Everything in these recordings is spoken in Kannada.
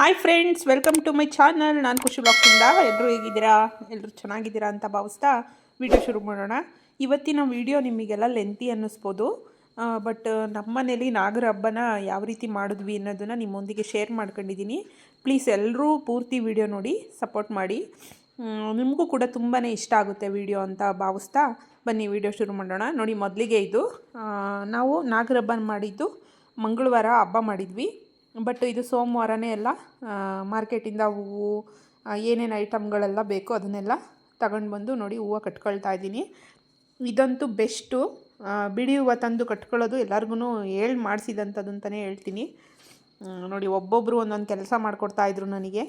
Hi friends welcome to my channel ನಾನು ಖುಷಿ ಬಾಕ್ಸಿಂದ ಎಲ್ಲರೂ ಹೇಗಿದ್ದೀರಾ? ಎಲ್ಲರೂ ಚೆನ್ನಾಗಿದ್ದೀರಾ ಅಂತ ಭಾವಿಸ್ತಾ ವಿಡಿಯೋ ಶುರು ಮಾಡೋಣ. ಇವತ್ತಿನ ವಿಡಿಯೋ ನಿಮಗೆಲ್ಲ ಲೆಂತಿ ಅನ್ನಿಸ್ಬೋದು. ಬಟ್ ನಮ್ಮ ಮನೇಲಿ ನಾಗರ ಹಬ್ಬನ ಯಾವ ರೀತಿ ಮಾಡಿದ್ವಿ ಅನ್ನೋದನ್ನು ನಿಮ್ಮೊಂದಿಗೆ ಶೇರ್ ಮಾಡ್ಕೊಂಡಿದ್ದೀನಿ. ಪ್ಲೀಸ್ ಎಲ್ಲರೂ ಪೂರ್ತಿ ವಿಡಿಯೋ ನೋಡಿ ಸಪೋರ್ಟ್ ಮಾಡಿ. ನಿಮಗೂ ಕೂಡ ತುಂಬಾ ಇಷ್ಟ ಆಗುತ್ತೆ ವಿಡಿಯೋ ಅಂತ ಭಾವಿಸ್ತಾ ಬನ್ನಿ ವಿಡಿಯೋ ಶುರು ಮಾಡೋಣ. ನೋಡಿ, ಮೊದಲಿಗೆ ಇದು ನಾವು ನಾಗರ ಹಬ್ಬನ ಮಾಡಿದ್ದು ಮಂಗಳವಾರ ಹಬ್ಬ ಮಾಡಿದ್ವಿ. ಬಟ್ ಇದು ಸೋಮವಾರನೇ ಎಲ್ಲ ಮಾರ್ಕೆಟಿಂದ ಹೂವು ಏನೇನು ಐಟಮ್ಗಳೆಲ್ಲ ಬೇಕೋ ಅದನ್ನೆಲ್ಲ ತಗೊಂಡು ಬಂದು ನೋಡಿ ಹೂವು ಕಟ್ಕೊಳ್ತಾ ಇದ್ದೀನಿ. ಇದಂತೂ ಬೆಸ್ಟು. ಬಿಡಿ ಹೂವು ತಂದು ಕಟ್ಕೊಳ್ಳೋದು ಎಲ್ಲರಿಗೂ ಹೇಳಿ ಮಾಡಿಸಿದಂಥದ್ದು ಅಂತಲೇ ಹೇಳ್ತೀನಿ. ನೋಡಿ ಒಬ್ಬೊಬ್ಬರು ಒಂದೊಂದು ಕೆಲಸ ಮಾಡಿಕೊಡ್ತಾಯಿದ್ರು ನನಗೆ.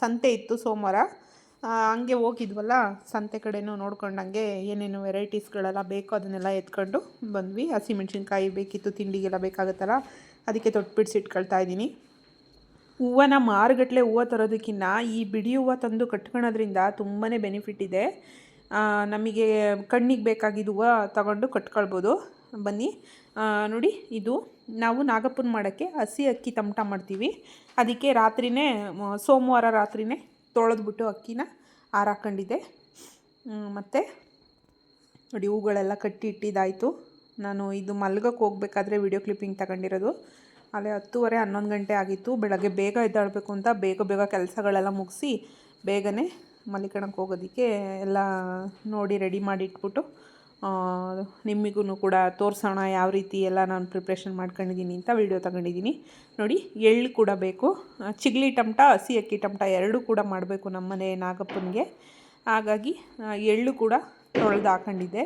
ಸಂತೆ ಇತ್ತು ಸೋಮವಾರ. ಹಂಗೆ ಹೋಗಿದ್ವಲ್ಲ, ಸಂತೆ ಕಡೆನೂ ನೋಡ್ಕೊಂಡಂಗೆ ಏನೇನು ವೆರೈಟೀಸ್ಗಳೆಲ್ಲ ಬೇಕೋ ಅದನ್ನೆಲ್ಲ ಎತ್ಕೊಂಡು ಬಂದ್ವಿ. ಹಸಿಮೆಣ್ಸಿನ್ಕಾಯಿ ಬೇಕಿತ್ತು, ತಿಂಡಿಗೆಲ್ಲ ಬೇಕಾಗುತ್ತಲ್ಲ ಅದಕ್ಕೆ ತೊಟ್ಬಿಡ್ಸಿ ಇಟ್ಕೊಳ್ತಾ ಇದ್ದೀನಿ. ಹೂವನ ಮಾರುಗಟ್ಟಲೆ ಹೂವು ತರೋದಕ್ಕಿಂತ ಈ ಬಿಡಿ ಹೂವು ತಂದು ಕಟ್ಕೊಳೋದ್ರಿಂದ ತುಂಬಾ ಬೆನಿಫಿಟ್ ಇದೆ. ನಮಗೆ ಕಣ್ಣಿಗೆ ಬೇಕಾಗಿದ್ದು ಹೂವು ತಗೊಂಡು ಕಟ್ಕೊಳ್ಬೋದು. ಬನ್ನಿ ನೋಡಿ ಇದು. ನಾವು ನಾಗಪ್ಪನ ಮಾಡೋಕ್ಕೆ ಹಸಿ ಅಕ್ಕಿ ತಮಟ ಮಾಡ್ತೀವಿ. ಅದಕ್ಕೆ ರಾತ್ರಿನೇ ಮ- ಸೋಮವಾರ ರಾತ್ರಿನೇ ತೊಳೆದ್ಬಿಟ್ಟು ಅಕ್ಕಿನ ಹಾರಾಕೊಂಡಿದ್ದೆ ಮತ್ತು ನೋಡಿ ಹೂಗಳೆಲ್ಲ ಕಟ್ಟಿ ಇಟ್ಟಿದ್ದಾಯಿತು. ನಾನು ಇದು ಮಲ್ಗಕ್ಕೆ ಹೋಗ್ಬೇಕಾದ್ರೆ ವಿಡಿಯೋ ಕ್ಲಿಪ್ಪಿಂಗ್ ತಗೊಂಡಿರೋದು. ಅಲ್ಲೇ ಹತ್ತುವರೆ, ಹನ್ನೊಂದು ಗಂಟೆ ಆಗಿತ್ತು. ಬೆಳಗ್ಗೆ ಬೇಗ ಎದ್ದಾಡಬೇಕು ಅಂತ ಬೇಗ ಬೇಗ ಕೆಲಸಗಳೆಲ್ಲ ಮುಗಿಸಿ ಬೇಗನೆ ಮಲ್ಲಿಕಣಕ್ಕೆ ಹೋಗೋದಕ್ಕೆ ಎಲ್ಲ ನೋಡಿ ರೆಡಿ ಮಾಡಿ ಇಟ್ಬಿಟ್ಟು ನಿಮಗೂ ಕೂಡ ತೋರಿಸೋಣ ಯಾವ ರೀತಿ ಎಲ್ಲ ನಾನು ಪ್ರಿಪ್ರೇಷನ್ ಮಾಡ್ಕೊಂಡಿದ್ದೀನಿ ಅಂತ ವಿಡಿಯೋ ತಗೊಂಡಿದ್ದೀನಿ. ನೋಡಿ, ಎಳ್ಳು ಕೂಡ ಬೇಕು. ಚಿಗ್ಲಿ ಟಮಟ, ಹಸಿ ಅಕ್ಕಿ ಟಮಟ ಎರಡೂ ಕೂಡ ಮಾಡಬೇಕು ನಮ್ಮನೆ ನಾಗಪ್ಪನಿಗೆ. ಹಾಗಾಗಿ ಎಳ್ಳು ಕೂಡ ತೊಳೆದು ಹಾಕೊಂಡಿದ್ದೆ.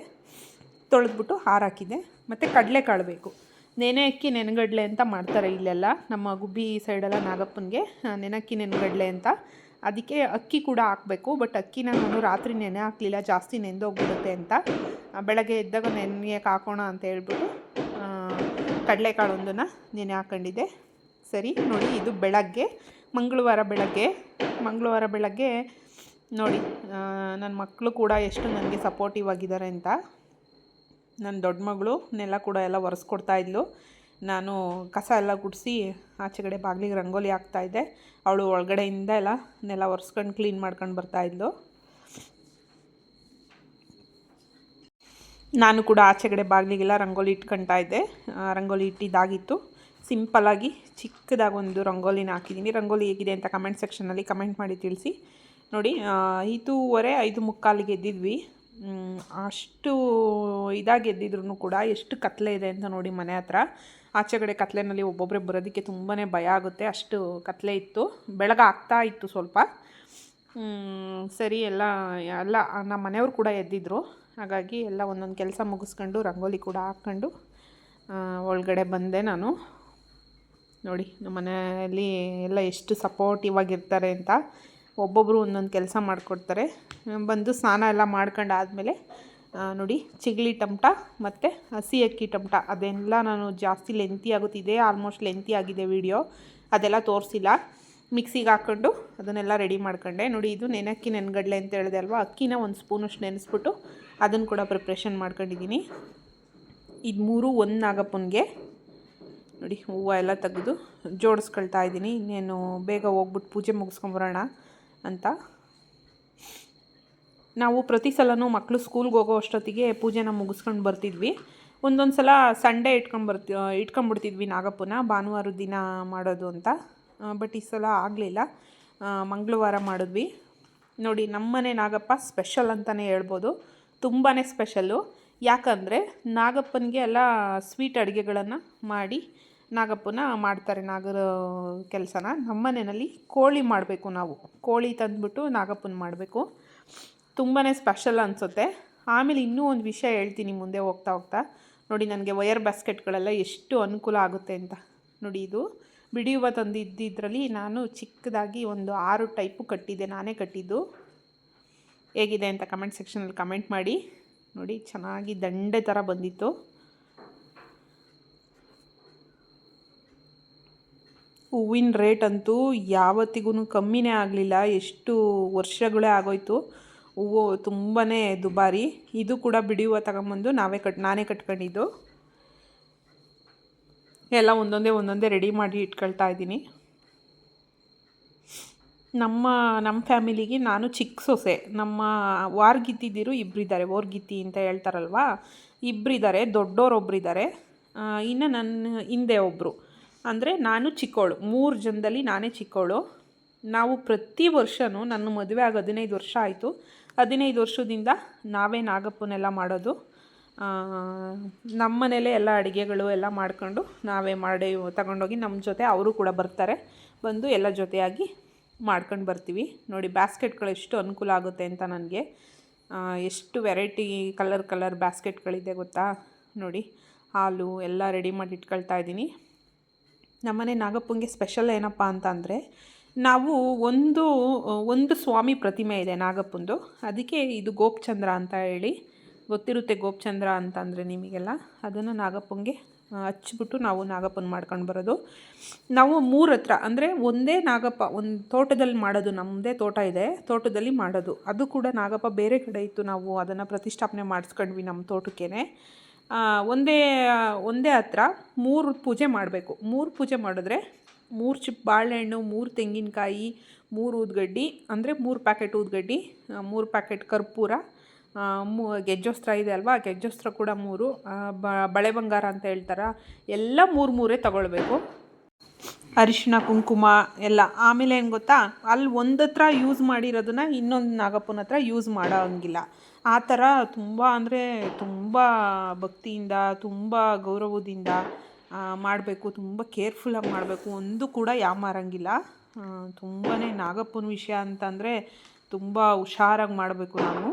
ತೊಳೆದ್ಬಿಟ್ಟು ಹಾರಾಕಿದೆ. ಮತ್ತು ಕಡಲೆಕಾಳು ಬೇಕು ನೆನೆ ಅಕ್ಕಿ ನೆನಗಡ್ಲೆ ಅಂತ ಮಾಡ್ತಾರೆ ಇಲ್ಲೆಲ್ಲ. ನಮ್ಮ ಗುಬ್ಬಿ ಸೈಡೆಲ್ಲ ನಾಗಪ್ಪನಿಗೆ ನೆನಕ್ಕಿ ನೆನಗಡ್ಲೆ ಅಂತ. ಅದಕ್ಕೆ ಅಕ್ಕಿ ಕೂಡ ಹಾಕಬೇಕು. ಬಟ್ ಅಕ್ಕಿನ ನಾನು ರಾತ್ರಿ ನೆನೆ ಹಾಕಲಿಲ್ಲ. ಜಾಸ್ತಿ ನೆಂದೋಗ್ಬಿಡುತ್ತೆ ಅಂತ. ಬೆಳಗ್ಗೆ ಎದ್ದಾಗ ನೆನೆಗೆ ಹಾಕೋಣ ಅಂತ ಹೇಳ್ಬಿಟ್ಟು ಕಡಲೆಕಾಳೊಂದನ್ನು ನೆನೆ ಹಾಕೊಂಡಿದ್ದೆ. ಸರಿ, ನೋಡಿ, ಇದು ಬೆಳಗ್ಗೆ, ಮಂಗಳವಾರ ಬೆಳಗ್ಗೆ. ಮಂಗಳವಾರ ಬೆಳಗ್ಗೆ ನೋಡಿ ನನ್ನ ಮಕ್ಕಳು ಕೂಡ ಎಷ್ಟು ನನಗೆ ಸಪೋರ್ಟಿವ್ ಆಗಿದ್ದಾರೆ ಅಂತ. ನನ್ನ ದೊಡ್ಡ ಮಗಳು ನೆಲ ಕೂಡ ಎಲ್ಲ ಒರೆಸ್ಕೊಡ್ತಾ ಇದ್ಲು. ನಾನು ಕಸ ಎಲ್ಲ ಗುಡಿಸಿ ಆಚೆಗಡೆ ಬಾಗಿಲಿಗೆ ರಂಗೋಲಿ ಹಾಕ್ತಾಯಿದ್ದೆ ಅವಳು ಒಳಗಡೆಯಿಂದ ಎಲ್ಲ ನೆಲ ಒರೆಸ್ಕೊಂಡು ಕ್ಲೀನ್ ಮಾಡ್ಕೊಂಡು ಬರ್ತಾಯಿದ್ಲು ನಾನು ಕೂಡ ಆಚೆಗಡೆ ಬಾಗಿಲಿಗೆಲ್ಲ ರಂಗೋಲಿ ಇಟ್ಕೊಳ್ತಾ ಇದ್ದೆ. ರಂಗೋಲಿ ಇಟ್ಟಿದ್ದಾಗಿತ್ತು. ಸಿಂಪಲಾಗಿ ಚಿಕ್ಕದಾಗಿ ಒಂದು ರಂಗೋಲಿನ ಹಾಕಿದ್ದೀನಿ. ರಂಗೋಲಿ ಹೇಗಿದೆ ಅಂತ ಕಮೆಂಟ್ ಸೆಕ್ಷನಲ್ಲಿ ಕಮೆಂಟ್ ಮಾಡಿ ತಿಳಿಸಿ. ನೋಡಿ ಐದೂವರೆ ಐದು ಮುಕ್ಕಾಲಿಗೆ ಎದ್ದಿದ್ವಿ. ಅಷ್ಟು ಇದಾಗಿ ಎದ್ದಿದ್ರು ಕೂಡ ಎಷ್ಟು ಕತ್ಲೆ ಇದೆ ಅಂತ ನೋಡಿ ಮನೆ ಹತ್ರ. ಆಚೆಗಡೆ ಕತ್ಲೆನಲ್ಲಿ ಒಬ್ಬೊಬ್ಬರೇ ಬರೋದಕ್ಕೆ ತುಂಬಾ ಭಯ ಆಗುತ್ತೆ. ಅಷ್ಟು ಕತ್ಲೆ ಇತ್ತು. ಬೆಳಗ್ಗೆ ಆಗ್ತಾ ಇತ್ತು ಸ್ವಲ್ಪ. ಸರಿ, ಎಲ್ಲ ಎಲ್ಲ, ನಮ್ಮ ಮನೆಯವರು ಕೂಡ ಎದ್ದಿದ್ರು. ಹಾಗಾಗಿ ಎಲ್ಲ ಒಂದೊಂದು ಕೆಲಸ ಮುಗಿಸ್ಕೊಂಡು, ರಂಗೋಲಿ ಕೂಡ ಹಾಕ್ಕೊಂಡು ಒಳಗಡೆ ಬಂದೆ ನಾನು. ನೋಡಿ, ನಮ್ಮ ಮನೆಯಲ್ಲಿ ಎಲ್ಲ ಎಷ್ಟು ಸಪೋರ್ಟಿವ್ ಆಗಿರ್ತಾರೆ ಅಂತ. ಒಬ್ಬೊಬ್ಬರು ಒಂದೊಂದು ಕೆಲಸ ಮಾಡಿಕೊಡ್ತಾರೆ. ಬಂದು ಸ್ನಾನ ಎಲ್ಲ ಮಾಡ್ಕೊಂಡು ಆದಮೇಲೆ ನೋಡಿ ಚಿಗ್ಲಿ ಟಮಟ ಮತ್ತು ಹಸಿ ಅಕ್ಕಿ ಟಮಟ, ಅದೆಲ್ಲ ನಾನು ಜಾಸ್ತಿ ಲೆಂತಿ ಆಗುತ್ತಿದೆ ಆಲ್ಮೋಸ್ಟ್ ಲೆಂತಿ ಆಗಿದೆ ವಿಡಿಯೋ ಅದೆಲ್ಲ ತೋರಿಸಿಲ್ಲ. ಮಿಕ್ಸಿಗೆ ಹಾಕ್ಕೊಂಡು ಅದನ್ನೆಲ್ಲ ರೆಡಿ ಮಾಡ್ಕೊಂಡೆ. ನೋಡಿ, ಇದು ನೆನಕ್ಕಿ ನೆನಗಡ್ಲೆ ಅಂತ ಹೇಳಿದೆ ಅಲ್ವಾ? ಅಕ್ಕಿನ ಒಂದು ಸ್ಪೂನಷ್ಟು ನೆನೆಸ್ಬಿಟ್ಟು ಅದನ್ನು ಕೂಡ ಪ್ರಿಪ್ರೇಷನ್ ಮಾಡ್ಕೊಂಡಿದ್ದೀನಿ. ಇದು ಮೂರು ಒಂದು ನಾಗಪ್ಪನಿಗೆ. ನೋಡಿ, ಹೂವು ಎಲ್ಲ ತೆಗೆದು ಜೋಡಿಸ್ಕೊಳ್ತಾ ಇದ್ದೀನಿ. ಇನ್ನೇನು ಬೇಗ ಹೋಗ್ಬಿಟ್ಟು ಪೂಜೆ ಮುಗಿಸ್ಕೊಂಬರೋಣ ಅಂತ. ನಾವು ಪ್ರತಿ ಸಲನೂ ಮಕ್ಕಳು ಸ್ಕೂಲ್ಗೆ ಹೋಗೋ ಅಷ್ಟೊತ್ತಿಗೆ ಪೂಜೆನ ಮುಗಿಸ್ಕೊಂಡು ಬರ್ತಿದ್ವಿ. ಒಂದೊಂದು ಸಲ ಸಂಡೇ ಇಟ್ಕೊಂಡು ಬರ್ತಿ, ಇಟ್ಕೊಂಡ್ಬಿಡ್ತಿದ್ವಿ ನಾಗಪ್ಪನ, ಭಾನುವಾರ ದಿನ ಮಾಡೋದು ಅಂತ. ಬಟ್ ಈ ಸಲ ಆಗಲಿಲ್ಲ. ಮಂಗಳವಾರ ಮಾಡಿದ್ವಿ. ನೋಡಿ, ನಮ್ಮನೆ ನಾಗಪ್ಪ ಸ್ಪೆಷಲ್ ಅಂತಲೇ ಹೇಳ್ಬೋದು. ತುಂಬಾ ಸ್ಪೆಷಲ್ಲು ಯಾಕಂದರೆ ನಾಗಪ್ಪನಿಗೆ ಎಲ್ಲ ಸ್ವೀಟ್ ಅಡುಗೆಗಳನ್ನು ಮಾಡಿ ನಾಗಪ್ಪನ ಮಾಡ್ತಾರೆ ನಾಗರ ಕೆಲಸನ. ನಮ್ಮನೆಯಲ್ಲಿ ಕೋಳಿ ಮಾಡಬೇಕು ನಾವು. ಕೋಳಿ ತಂದುಬಿಟ್ಟು ನಾಗಪ್ಪನ ಮಾಡಬೇಕು. ತುಂಬಾ ಸ್ಪೆಷಲ್ ಅನಿಸುತ್ತೆ. ಆಮೇಲೆ ಇನ್ನೂ ಒಂದು ವಿಷಯ ಹೇಳ್ತೀನಿ ಮುಂದೆ ಹೋಗ್ತಾ ಹೋಗ್ತಾ. ನೋಡಿ, ನನಗೆ ವಯರ್ ಬಾಸ್ಕೆಟ್ಗಳೆಲ್ಲ ಎಷ್ಟು ಅನುಕೂಲ ಆಗುತ್ತೆ ಅಂತ. ನೋಡಿ, ಇದು ಬಿಡಿಯುವ ತಂದಿದ್ದಿದ್ರಲ್ಲಿ ನಾನು ಚಿಕ್ಕದಾಗಿ ಒಂದು ಆರು ಟೈಪು ಕಟ್ಟಿದ್ದೆ. ನಾನೇ ಕಟ್ಟಿದ್ದು. ಹೇಗಿದೆ ಅಂತ ಕಮೆಂಟ್ ಸೆಕ್ಷನಲ್ಲಿ ಕಮೆಂಟ್ ಮಾಡಿ. ನೋಡಿ, ಚೆನ್ನಾಗಿ ದಂಡೆ ಥರ ಬಂದಿತ್ತು. ಹೂವಿನ ರೇಟ್ ಅಂತೂ ಯಾವತ್ತಿಗೂ ಕಮ್ಮಿನೇ ಆಗಲಿಲ್ಲ. ಎಷ್ಟು ವರ್ಷಗಳೇ ಆಗೋಯ್ತು. ಹೂವು ತುಂಬಾ ದುಬಾರಿ. ಇದು ಕೂಡ ಬಿಡಿ ಹೂವು ತಗೊಂಬಂದು ನಾವೇ ಕಟ್, ನಾನೇ ಕಟ್ಕೊಂಡಿದ್ದು. ಎಲ್ಲ ಒಂದೊಂದೇ ಒಂದೊಂದೇ ರೆಡಿ ಮಾಡಿ ಇಟ್ಕೊಳ್ತಾ ಇದ್ದೀನಿ. ನಮ್ಮ ನಮ್ಮ ಫ್ಯಾಮಿಲಿಗೆ ನಾನು ಚಿಕ್ಕ ಸೊಸೆ. ನಮ್ಮ ವಾರ್ಗಿತ್ತಿದಿರು ಇಬ್ಬರಿದ್ದಾರೆ ಓರ್ಗಿತ್ತಿ ಅಂತ ಹೇಳ್ತಾರಲ್ವಾ? ಇಬ್ಬರಿದ್ದಾರೆ ದೊಡ್ಡೋರೊಬ್ಬರಿದ್ದಾರೆ ಇನ್ನು ನನ್ನ ಹಿಂದೆ ಒಬ್ಬರು ಅಂದರೆ ನಾನು ಚಿಕ್ಕವಳು ಮೂರು ಜನದಲ್ಲಿ ನಾನೇ ಚಿಕ್ಕವಳು ನಾವು ಪ್ರತಿ ವರ್ಷವೂ ನನ್ನ ಮದುವೆ ಆಗಿ ಹದಿನೈದು ವರ್ಷ ಆಯಿತು. ಹದಿನೈದು ವರ್ಷದಿಂದ ನಾವೇ ನಾಗಪ್ಪನೆಲ್ಲ ಮಾಡೋದು. ನಮ್ಮ ಎಲ್ಲ ಅಡುಗೆಗಳು ಎಲ್ಲ ಮಾಡ್ಕೊಂಡು ನಾವೇ ಮಾಡಿ ತಗೊಂಡೋಗಿ ನಮ್ಮ ಜೊತೆ ಅವರು ಕೂಡ ಬರ್ತಾರೆ. ಬಂದು ಎಲ್ಲ ಜೊತೆಯಾಗಿ ಮಾಡ್ಕೊಂಡು ಬರ್ತೀವಿ. ನೋಡಿ, ಬ್ಯಾಸ್ಕೆಟ್ಗಳು ಎಷ್ಟು ಅನುಕೂಲ ಆಗುತ್ತೆ ಅಂತ ನನಗೆ. ಎಷ್ಟು ವೆರೈಟಿ ಕಲರ್ ಕಲರ್ ಬ್ಯಾಸ್ಕೆಟ್ಗಳಿದೆ ಗೊತ್ತಾ? ನೋಡಿ, ಹಾಲು ಎಲ್ಲ ರೆಡಿ ಮಾಡಿ ಇಟ್ಕೊಳ್ತಾ ಇದ್ದೀನಿ. ನಮ್ಮನೆ ನಾಗಪ್ಪಂಗೆ ಸ್ಪೆಷಲ್ ಏನಪ್ಪ ಅಂತ ಅಂದರೆ ನಾವು ಒಂದು ಒಂದು ಸ್ವಾಮಿ ಪ್ರತಿಮೆ ಇದೆ ನಾಗಪ್ಪಂದು. ಅದಕ್ಕೆ ಇದು ಗೋಪಚಂದ್ರ ಅಂತ ಹೇಳಿ ಗೊತ್ತಿರುತ್ತೆ ಗೋಪಚಂದ್ರ ಅಂತಂದರೆ ನಿಮಗೆಲ್ಲ. ಅದನ್ನು ನಾಗಪ್ಪಂಗೆ ಹಚ್ಚಿಬಿಟ್ಟು ನಾವು ನಾಗಪ್ಪನ ಮಾಡ್ಕೊಂಡು ಬರೋದು. ನಾವು ಮೂರು ಹತ್ರ, ಅಂದರೆ ಒಂದೇ ನಾಗಪ್ಪ, ಒಂದು ತೋಟದಲ್ಲಿ ಮಾಡೋದು ನಮ್ಮದೇ ತೋಟ ಇದೆ, ತೋಟದಲ್ಲಿ ಮಾಡೋದು. ಅದು ಕೂಡ ನಾಗಪ್ಪ ಬೇರೆ ಕಡೆ ಇತ್ತು ನಾವು ಅದನ್ನು ಪ್ರತಿಷ್ಠಾಪನೆ ಮಾಡಿಸ್ಕೊಂಡ್ವಿ ನಮ್ಮ ತೋಟಕ್ಕೇ ಒಂದೇ ಒಂದೇ ಹತ್ರ ಮೂರು ಪೂಜೆ ಮಾಡಬೇಕು. ಮೂರು ಪೂಜೆ ಮಾಡಿದ್ರೆ ಮೂರು ಚಿಪ್ ಬಾಳೆಹಣ್ಣು, ಮೂರು ತೆಂಗಿನಕಾಯಿ, ಮೂರು ಊದ್ಗಡ್ಡಿ ಅಂದರೆ ಮೂರು ಪ್ಯಾಕೆಟ್ ಊದ್ಗಡ್ಡಿ ಮೂರು ಪ್ಯಾಕೆಟ್ ಕರ್ಪೂರ ಮೂ, ಗೆಜ್ಜೋಸ್ತ್ರ ಇದೆ ಅಲ್ವಾ? ಗೆಜ್ಜೋಸ್ತ್ರ ಕೂಡ ಮೂರು. ಬಳೆ ಬಂಗಾರ ಅಂತ ಹೇಳ್ತಾರೆ. ಎಲ್ಲ ಮೂರು ಮೂರೇ ತಗೊಳ್ಬೇಕು. ಅರಿಶಿನ ಕುಂಕುಮ ಎಲ್ಲ. ಆಮೇಲೆ ಏನು ಗೊತ್ತಾ? ಅಲ್ಲಿ ಒಂದು ಹತ್ರ ಯೂಸ್ ಮಾಡಿರೋದನ್ನ ಇನ್ನೊಂದು ನಾಗಪ್ಪನ ಹತ್ರ ಯೂಸ್ ಮಾಡೋಂಗಿಲ್ಲ. ಆ ಥರ ತುಂಬ ಅಂದರೆ ತುಂಬ ಭಕ್ತಿಯಿಂದ, ತುಂಬ ಗೌರವದಿಂದ ಮಾಡಬೇಕು, ತುಂಬ ಕೇರ್ಫುಲ್ಲಾಗಿ ಮಾಡಬೇಕು ಒಂದು ಕೂಡ ಯಾಮಾರಂಗಿಲ್ಲ ತುಂಬಾ ನಾಗಪ್ಪನ ವಿಷಯ ಅಂತಂದರೆ ತುಂಬ ಹುಷಾರಾಗಿ ಮಾಡಬೇಕು ನಾನು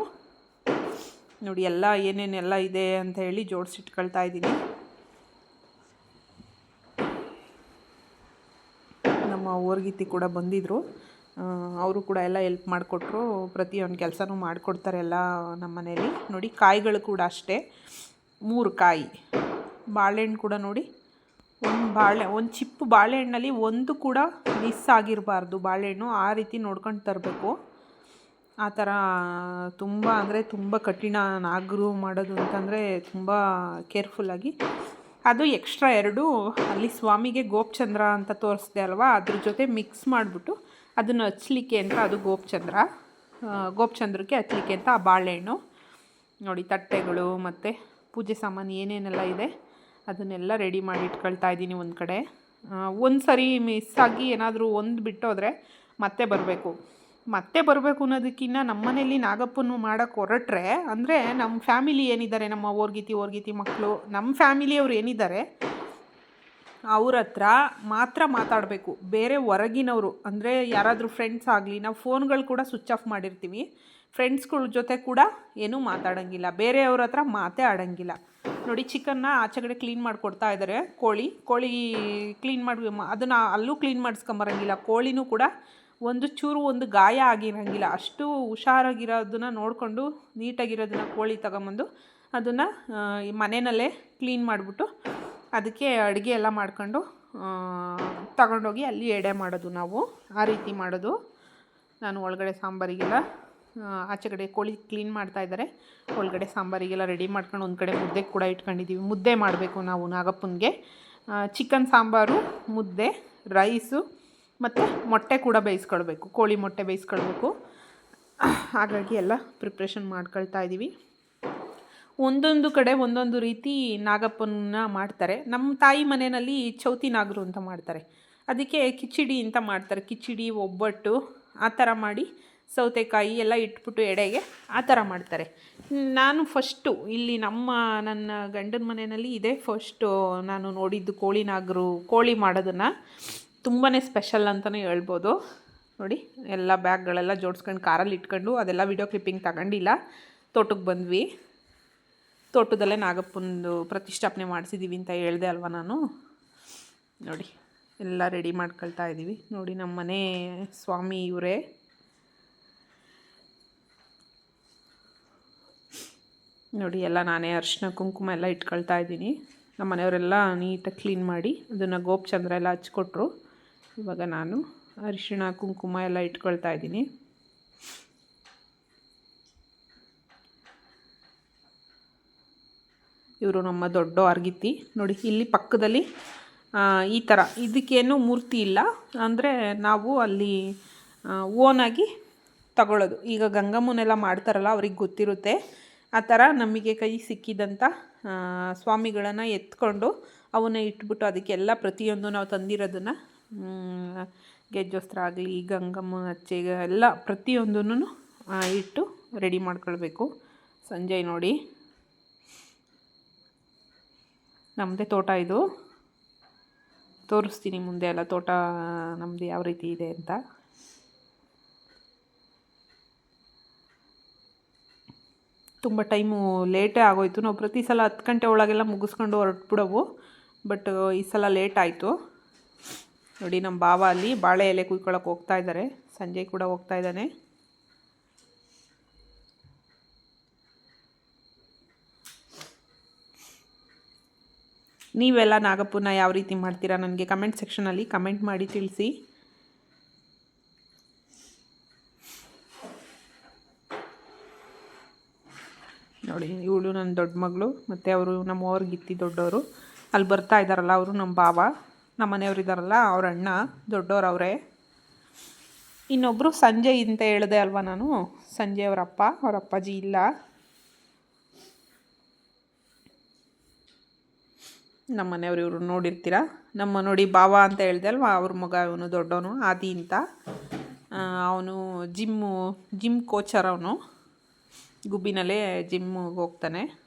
ನೋಡಿ, ಎಲ್ಲ ಏನೇನೆಲ್ಲ ಇದೆ ಅಂತ ಹೇಳಿ ಜೋಡಿಸಿಟ್ಕೊಳ್ತಾ ಇದ್ದೀನಿ. ನಮ್ಮ ಓರ್ಗಿತಿ ಕೂಡ ಬಂದಿದ್ದರು ಅವರು ಕೂಡ ಎಲ್ಲ ಎಲ್ಪ್ ಮಾಡಿಕೊಟ್ರು. ಪ್ರತಿಯೊಂದು ಕೆಲಸನೂ ಮಾಡಿಕೊಡ್ತಾರೆ ಎಲ್ಲ ನಮ್ಮ ಮನೇಲಿ ನೋಡಿ, ಕಾಯಿಗಳು ಕೂಡ ಅಷ್ಟೇ. ಮೂರು ಕಾಯಿ. ಬಾಳೆಹಣ್ಣು ಕೂಡ ನೋಡಿ. ಒಂದು ಬಾಳೆ, ಒಂದು ಚಿಪ್ಪು ಬಾಳೆಹಣ್ಣಲ್ಲಿ ಒಂದು ಕೂಡ ಮಿಸ್ ಆಗಿರಬಾರ್ದು ಬಾಳೆಹಣ್ಣು. ಆ ರೀತಿ ನೋಡ್ಕೊಂಡು ತರಬೇಕು. ಆ ಥರ ತುಂಬ ಅಂದರೆ ತುಂಬ ಕಠಿಣ ನಾಗರು ಮಾಡೋದು ಅಂತಂದರೆ ತುಂಬ ಕೇರ್ಫುಲ್ಲಾಗಿ ಅದು ಎಕ್ಸ್ಟ್ರಾ ಎರಡು. ಅಲ್ಲಿ ಸ್ವಾಮಿಗೆ ಗೋಪಚಂದ್ರ ಅಂತ ತೋರಿಸ್ದೆ ಅಲ್ವಾ? ಅದ್ರ ಜೊತೆ ಮಿಕ್ಸ್ ಮಾಡಿಬಿಟ್ಟು ಅದನ್ನು ಹಚ್ಚಲಿಕ್ಕೆ ಅಂತ ಅದು ಗೋಪಚಂದ್ರ. ಗೋಪಚಂದ್ರಕ್ಕೆ ಹಚ್ಚಲಿಕ್ಕೆ ಅಂತ ಆ ಬಾಳೆಹಣ್ಣು. ನೋಡಿ, ತಟ್ಟೆಗಳು ಮತ್ತು ಪೂಜೆ ಸಾಮಾನು ಏನೇನೆಲ್ಲ ಇದೆ, ಅದನ್ನೆಲ್ಲ ರೆಡಿ ಮಾಡಿ ಇಟ್ಕೊಳ್ತಾ ಇದ್ದೀನಿ ಒಂದು ಕಡೆ. ಒಂದು ಸರಿ ಮಿಸ್ ಆಗಿ ಏನಾದರೂ ಒಂದು ಬಿಟ್ಟೋದ್ರೆ ಮತ್ತೆ ಬರಬೇಕು. ಮತ್ತೆ ಬರಬೇಕು ಅನ್ನೋದಕ್ಕಿಂತ ನಮ್ಮ ಮನೇಲಿ ನಾಗಪ್ಪನ ಮಾಡೋಕ್ಕೆ ಹೊರಟ್ರೆ, ಅಂದರೆ ನಮ್ಮ ಫ್ಯಾಮಿಲಿ ಏನಿದ್ದಾರೆ, ನಮ್ಮ ಓರ್ಗಿತಿ ಓರ್ಗಿತಿ ಮಕ್ಕಳು ನಮ್ಮ ಫ್ಯಾಮಿಲಿಯವ್ರು ಏನಿದ್ದಾರೆ ಅವ್ರ ಹತ್ರ ಮಾತ್ರ ಮಾತಾಡಬೇಕು. ಬೇರೆ ಹೊರಗಿನವರು, ಅಂದರೆ ಯಾರಾದರೂ ಫ್ರೆಂಡ್ಸ್ ಆಗಲಿ, ನಾವು ಫೋನ್ಗಳು ಕೂಡ ಸ್ವಿಚ್ ಆಫ್ ಮಾಡಿರ್ತೀವಿ. ಫ್ರೆಂಡ್ಸ್ಗಳ ಜೊತೆ ಕೂಡ ಏನೂ ಮಾತಾಡೋಂಗಿಲ್ಲ. ಬೇರೆಯವ್ರ ಹತ್ರ ಮಾತೇ ಆಡೋಂಗಿಲ್ಲ. ನೋಡಿ ಚಿಕನ್ನ ಆಚೆಗಡೆ ಕ್ಲೀನ್ ಮಾಡಿಕೊಡ್ತಾ ಇದ್ದಾರೆ ಕೋಳಿ ಕೋಳಿ ಕ್ಲೀನ್ ಮಾಡಿ, ಅದನ್ನು ಅಲ್ಲೂ ಕ್ಲೀನ್ ಮಾಡಿಸ್ಕೊಂಬರಂಗಿಲ್ಲ. ಕೋಳಿನೂ ಕೂಡ ಒಂದು ಚೂರು ಒಂದು ಗಾಯ ಆಗಿರೋಂಗಿಲ್ಲ. ಅಷ್ಟು ಹುಷಾರಾಗಿರೋದನ್ನ ನೋಡಿಕೊಂಡು ನೀಟಾಗಿರೋದನ್ನ ಕೋಳಿ ತಗೊಂಬಂದು ಅದನ್ನು ಮನೆಯಲ್ಲೇ ಕ್ಲೀನ್ ಮಾಡಿಬಿಟ್ಟು ಅದಕ್ಕೆ ಅಡುಗೆ ಎಲ್ಲ ಮಾಡ್ಕೊಂಡು ತಗೊಂಡೋಗಿ ಅಲ್ಲಿ ಎಡೆ ಮಾಡೋದು ನಾವು, ಆ ರೀತಿ ಮಾಡೋದು. ನಾನು ಒಳಗಡೆ ಸಾಂಬಾರಿಗೆಲ್ಲ ಆಚೆ ಕಡೆ ಕೋಳಿ ಕ್ಲೀನ್ ಮಾಡ್ತಾ ಇದ್ದಾರೆ. ಒಳಗಡೆ ಸಾಂಬಾರಿಗೆಲ್ಲ ರೆಡಿ ಮಾಡ್ಕೊಂಡು ಒಂದು ಕಡೆ ಮುದ್ದೆ ಕೂಡ ಇಟ್ಕೊಂಡಿದ್ದೀವಿ ಮುದ್ದೆ ಮಾಡಬೇಕು ನಾವು ನಾಗಪ್ಪನಿಗೆ. ಚಿಕನ್ ಸಾಂಬಾರು, ಮುದ್ದೆ ರೈಸು ಮತ್ತು ಮೊಟ್ಟೆ ಕೂಡ ಬೇಯಿಸ್ಕೊಳ್ಬೇಕು. ಕೋಳಿ ಮೊಟ್ಟೆ ಬೇಯಿಸ್ಕೊಳ್ಬೇಕು. ಹಾಗಾಗಿ ಎಲ್ಲ ಪ್ರಿಪ್ರೇಷನ್ ಮಾಡ್ಕೊಳ್ತಾ ಇದ್ದೀವಿ ಒಂದೊಂದು ಕಡೆ ಒಂದೊಂದು ರೀತಿ ನಾಗಪ್ಪನ ಮಾಡ್ತಾರೆ. ನಮ್ಮ ತಾಯಿ ಮನೆಯಲ್ಲಿ ಚೌತಿ ನಾಗರು ಅಂತ ಮಾಡ್ತಾರೆ. ಅದಕ್ಕೆ ಕಿಚಡಿ ಅಂತ ಮಾಡ್ತಾರೆ. ಕಿಚಡಿ ಒಬ್ಬಟ್ಟು ಆ ಥರ ಮಾಡಿ ಸೌತೆಕಾಯಿ ಎಲ್ಲ ಇಟ್ಬಿಟ್ಟು ಎಡೆಗೆ ಆ ಥರ ಮಾಡ್ತಾರೆ. ನಾನು ಫಸ್ಟು ಇಲ್ಲಿ ನಮ್ಮ ನನ್ನ ಗಂಡನ ಮನೆಯಲ್ಲಿ ಇದೇ ಫಸ್ಟು ನಾನು ನೋಡಿದ್ದು ಕೋಳಿ ನಾಗರು, ಕೋಳಿ ಮಾಡೋದನ್ನು ತುಂಬಾ ಸ್ಪೆಷಲ್ ಅಂತಲೇ ಹೇಳ್ಬೋದು. ನೋಡಿ, ಎಲ್ಲ ಬ್ಯಾಗ್ಗಳೆಲ್ಲ ಜೋಡಿಸ್ಕೊಂಡು ಕಾರಲ್ಲಿ ಇಟ್ಕೊಂಡು ಅದೆಲ್ಲ ವಿಡಿಯೋ ಕ್ಲಿಪ್ಪಿಂಗ್ ತಗೊಂಡಿಲ್ಲ. ತೋಟಕ್ಕೆ ಬಂದ್ವಿ. ತೋಟದಲ್ಲೇ ನಾಗಪ್ಪಂದು ಪ್ರತಿಷ್ಠಾಪನೆ ಮಾಡಿಸಿದ್ದೀವಿ ಅಂತ ಹೇಳಿದೆ ಅಲ್ವಾ ನಾನು? ನೋಡಿ, ಎಲ್ಲ ರೆಡಿ ಮಾಡ್ಕೊಳ್ತಾ ಇದ್ದೀವಿ ನೋಡಿ, ನಮ್ಮ ಮನೆ ಸ್ವಾಮಿ ಇವರೇ. ನೋಡಿ, ಎಲ್ಲ ನಾನೇ ಅರಿಶಿನ, ಕುಂಕುಮ ಎಲ್ಲ ಇಟ್ಕೊಳ್ತಾ ಇದ್ದೀನಿ. ನಮ್ಮ ಮನೆಯವರೆಲ್ಲ ನೀಟಾಗಿ ಕ್ಲೀನ್ ಮಾಡಿ ಅದನ್ನು ಗೋಪಚಂದ್ರ ಎಲ್ಲ ಹಚ್ಕೊಟ್ರು. ಇವಾಗ ನಾನು ಅರಿಶಿಣ, ಕುಂಕುಮ ಎಲ್ಲ ಇಟ್ಕೊಳ್ತಾ ಇದ್ದೀನಿ. ಇವರು ನಮ್ಮ ದೊಡ್ಡ ಅರ್ಗಿತಿ ನೋಡಿ, ಇಲ್ಲಿ ಪಕ್ಕದಲ್ಲಿ ಈ ಥರ ಇದಕ್ಕೇನು ಮೂರ್ತಿ ಇಲ್ಲ. ಅಂದರೆ ನಾವು ಅಲ್ಲಿ ಓನಾಗಿ ತಗೊಳ್ಳೋದು. ಈಗ ಗಂಗಮ್ಮನೆಲ್ಲ ಮಾಡ್ತಾರಲ್ಲ, ಅವ್ರಿಗೆ ಗೊತ್ತಿರುತ್ತೆ. ಆ ಥರ ನಮಗೆ ಕೈ ಸಿಕ್ಕಿದಂಥ ಸ್ವಾಮಿಗಳನ್ನು ಎತ್ಕೊಂಡು ಅವನ್ನ ಇಟ್ಬಿಟ್ಟು ಅದಕ್ಕೆಲ್ಲ ಪ್ರತಿಯೊಂದು ನಾವು ತಂದಿರೋದನ್ನು ಗೆಜ್ಜೋಸ್ತ್ರ ಆಗಲಿ, ಗಂಗಮ್ಮ, ಅಚ್ಚೆಗೆ ಎಲ್ಲ ಪ್ರತಿಯೊಂದೂ ಇಟ್ಟು ರೆಡಿ ಮಾಡ್ಕೊಳ್ಬೇಕು. ಸಂಜೆ ನೋಡಿ. ನಮ್ಮದೇ ತೋಟ ಇದು. ತೋರಿಸ್ತೀನಿ ಮುಂದೆ ಎಲ್ಲ ತೋಟ ನಮ್ಮದು ಯಾವ ರೀತಿ ಇದೆ ಅಂತ. ತುಂಬ ಟೈಮು ಲೇಟೇ ಆಗೋಯ್ತು. ನಾವು ಪ್ರತಿ ಸಲ ಹತ್ತು ಗಂಟೆ ಒಳಗೆಲ್ಲ ಮುಗಿಸ್ಕೊಂಡು ಹೊರಟ್ಬಿಡವು. ಬಟ್ ಈ ಸಲ ಲೇಟ್ ಆಯಿತು. ನೋಡಿ, ನಮ್ಮ ಬಾವ ಅಲ್ಲಿ ಬಾಳೆ ಎಲೆ ಕುಯ್ಕೊಳ್ಳೋಕೆ ಹೋಗ್ತಾ ಇದ್ದಾರೆ ಸಂಜೆ ಕೂಡ ಹೋಗ್ತಾ ಇದ್ದಾನೆ. ನೀವೆಲ್ಲ ನಾಗಪ್ಪನ ಯಾವ ರೀತಿ ಮಾಡ್ತೀರಾ ನನಗೆ ಕಮೆಂಟ್ ಸೆಕ್ಷನಲ್ಲಿ ಕಮೆಂಟ್ ಮಾಡಿ ತಿಳಿಸಿ. ನೋಡಿ, ಇವಳು ನನ್ನ ದೊಡ್ಡ ಮಗಳು, ಮತ್ತು ಅವರು ನಮ್ಮ ಅವ್ರ ಗಿತ್ತಿ ದೊಡ್ಡವರು. ಅಲ್ಲಿ ಬರ್ತಾ ಇದ್ದಾರಲ್ಲ ಅವರು ನಮ್ಮ ಬಾವ ನಮ್ಮ ಮನೆಯವ್ರು ಇದ್ದಾರಲ್ಲ ಅವ್ರ ಅಣ್ಣ, ದೊಡ್ಡವ್ರು ಅವರೇ. ಇನ್ನೊಬ್ಬರು ಸಂಜಯ್ ಅಂತ ಹೇಳಿದೆ ಅಲ್ವಾ ನಾನು? ಸಂಜಯ್ ಅವರ ಅಪ್ಪ, ಅವ್ರ ಅಪ್ಪಾಜಿ ಇಲ್ಲ. ನಮ್ಮ ಮನೆಯವ್ರು ಇವರು ನೋಡಿರ್ತೀರ? ನಮ್ಮ ನೋಡಿ ಬಾವ ಅಂತ ಹೇಳಿದೆ ಅಲ್ವಾ? ಅವ್ರ ಮಗ ಇವನು ದೊಡ್ಡವನು, ಆದಿ ಅಂತ. ಅವನು ಜಿಮ್ಮು ಜಿಮ್ ಕೋಚರ್ ಅವನು. ಗುಬ್ಬಿನಲ್ಲೇ ಜಿಮ್ಮಿಗೆ ಹೋಗ್ತಾನೆ.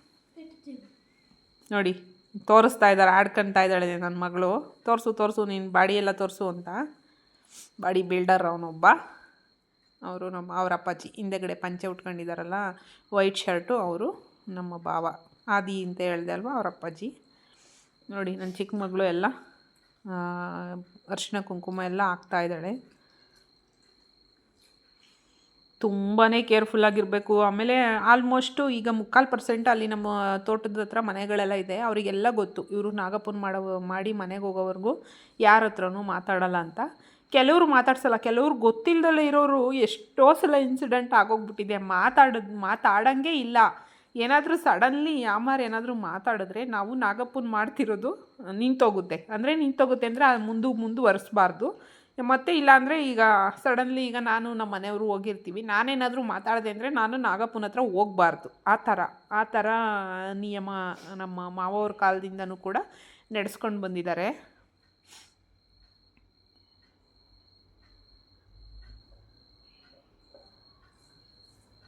ನೋಡಿ, ತೋರಿಸ್ತಾ ಇದ್ದಾರೆ ಆಡ್ಕೊಳ್ತಾ ಇದ್ದಾಳೆ ನನ್ನ ಮಗಳು. ತೋರಿಸು ತೋರಿಸು, ನೀನು ಬಾಡಿ ಎಲ್ಲ ತೋರಿಸು ಅಂತ. ಬಾಡಿ ಬಿಲ್ಡರ್ ಅವನೊಬ್ಬ. ಅವರು ನಮ್ಮ, ಅವ್ರ ಅಪ್ಪಾಜಿ. ಹಿಂದೆಗಡೆ ಪಂಚೆ ಉಟ್ಕೊಂಡಿದ್ದಾರಲ್ಲ, ವೈಟ್ ಶರ್ಟು, ಅವರು ನಮ್ಮ ಭಾವ. ಆದಿ ಅಂತ ಹೇಳಿದೆ ಅಲ್ವಾ, ಅವ್ರ ಅಪ್ಪಾಜಿ. ನೋಡಿ ನನ್ನ ಚಿಕ್ಕ ಮಗಳು ಎಲ್ಲ ಅರಿಶಿನ ಕುಂಕುಮ ಎಲ್ಲ ಇದ್ದಾಳೆ. ತುಂಬಾ ಕೇರ್ಫುಲ್ಲಾಗಿರಬೇಕು ಆಮೇಲೆ ಆಲ್ಮೋಸ್ಟು ಈಗ ಮುಕ್ಕಾಲು ಪರ್ಸೆಂಟ್ ಅಲ್ಲಿ ನಮ್ಮ ತೋಟದ ಹತ್ರ ಮನೆಗಳೆಲ್ಲ ಇದೆ. ಅವರಿಗೆಲ್ಲ ಗೊತ್ತು, ಇವರು ನಾಗಪ್ಪನ ಮಾಡೋ, ಮಾಡಿ ಮನೆಗೆ ಹೋಗೋವರೆಗೂ ಯಾರ ಹತ್ರನೂ ಮಾತಾಡಲ್ಲ ಅಂತ. ಕೆಲವರು ಮಾತಾಡ್ಸಲ್ಲ, ಕೆಲವ್ರು ಗೊತ್ತಿಲ್ಲದಲ್ಲೇ ಇರೋರು ಎಷ್ಟೋ ಸಲ ಇನ್ಸಿಡೆಂಟ್ ಆಗೋಗ್ಬಿಟ್ಟಿದೆ. ಮಾತಾಡೋದು, ಮಾತಾಡೋಂಗೆ ಇಲ್ಲ. ಏನಾದರೂ ಸಡನ್ಲಿ ಯಾಮಾರ್ ಏನಾದರೂ ಮಾತಾಡಿದ್ರೆ ನಾವು ನಾಗಪ್ಪನ ಮಾಡ್ತಿರೋದು ನಿಂತೋಗುತ್ತೆ. ಅಂದರೆ ನಿಂತೋಗುತ್ತೆ ಅಂದರೆ ಮುಂದೆ ಮುಂದುವರಿಸ್ಬಾರ್ದು. ಮತ್ತು ಇಲ್ಲಾಂದರೆ ಈಗ ಸಡನ್ಲಿ ಈಗ ನಾನು ನಮ್ಮ ಮನೆಯವರು ಹೋಗಿರ್ತೀವಿ, ನಾನೇನಾದರೂ ಮಾತಾಡಿದೆ ಅಂದರೆ ನಾನು ನಾಗಪ್ಪನ ಹತ್ರ ಹೋಗ್ಬಾರ್ದು. ಆ ಥರ ಆ ಥರ ನಿಯಮ ನಮ್ಮ ಮಾವವ್ರ ಕಾಲದಿಂದನೂ ಕೂಡ ನಡೆಸ್ಕೊಂಡು ಬಂದಿದ್ದಾರೆ.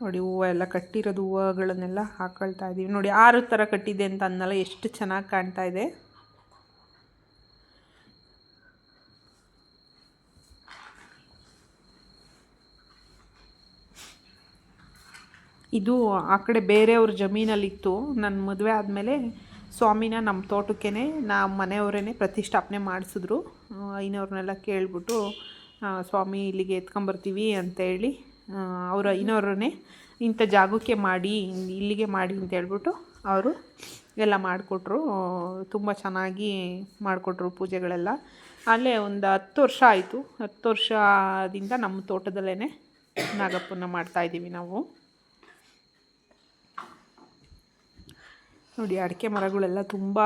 ನೋಡಿ ಹೂವು ಎಲ್ಲ ಕಟ್ಟಿರೋದು ಹೂವುಗಳನ್ನೆಲ್ಲ ಹಾಕೊಳ್ತಾ ಇದ್ದೀವಿ ನೋಡಿ ಆರು ಥರ ಕಟ್ಟಿದೆ ಅಂತ ಅನ್ನಲ್ಲ ಎಷ್ಟು ಚೆನ್ನಾಗಿ ಕಾಣ್ತಾ ಇದೆ. ಇದು ಆ ಕಡೆ ಬೇರೆಯವ್ರ ಜಮೀನಲ್ಲಿತ್ತು. ನನ್ನ ಮದುವೆ ಆದಮೇಲೆ ಸ್ವಾಮಿನ ನಮ್ಮ ತೋಟಕ್ಕೇ ನಮ್ಮ ಮನೆಯವರೇ ಪ್ರತಿಷ್ಠಾಪನೆ ಮಾಡಿಸಿದ್ರು. ಇನ್ನವ್ರನ್ನೆಲ್ಲ ಕೇಳಿಬಿಟ್ಟು ಸ್ವಾಮಿ ಇಲ್ಲಿಗೆ ಎತ್ಕೊಂಬರ್ತೀವಿ ಅಂತೇಳಿ ಅವರ ಇನ್ನೋರನ್ನೇ ಇಂಥ ಜಾಗಕ್ಕೆ ಮಾಡಿ, ಇಲ್ಲಿಗೆ ಮಾಡಿ ಅಂತ ಹೇಳ್ಬಿಟ್ಟು ಅವರು ಎಲ್ಲ ಮಾಡಿಕೊಟ್ರು. ತುಂಬ ಚೆನ್ನಾಗಿ ಮಾಡಿಕೊಟ್ರು ಪೂಜೆಗಳೆಲ್ಲ. ಅಲ್ಲೇ ಒಂದು ಹತ್ತು ವರ್ಷ ಆಯಿತು. ಹತ್ತು ವರ್ಷದಿಂದ ನಮ್ಮ ತೋಟದಲ್ಲೇ ನಾಗಪ್ಪನ ಮಾಡ್ತಾಯಿದ್ದೀವಿ ನಾವು. ನೋಡಿ, ಅಡಿಕೆ ಮರಗಳೆಲ್ಲ ತುಂಬ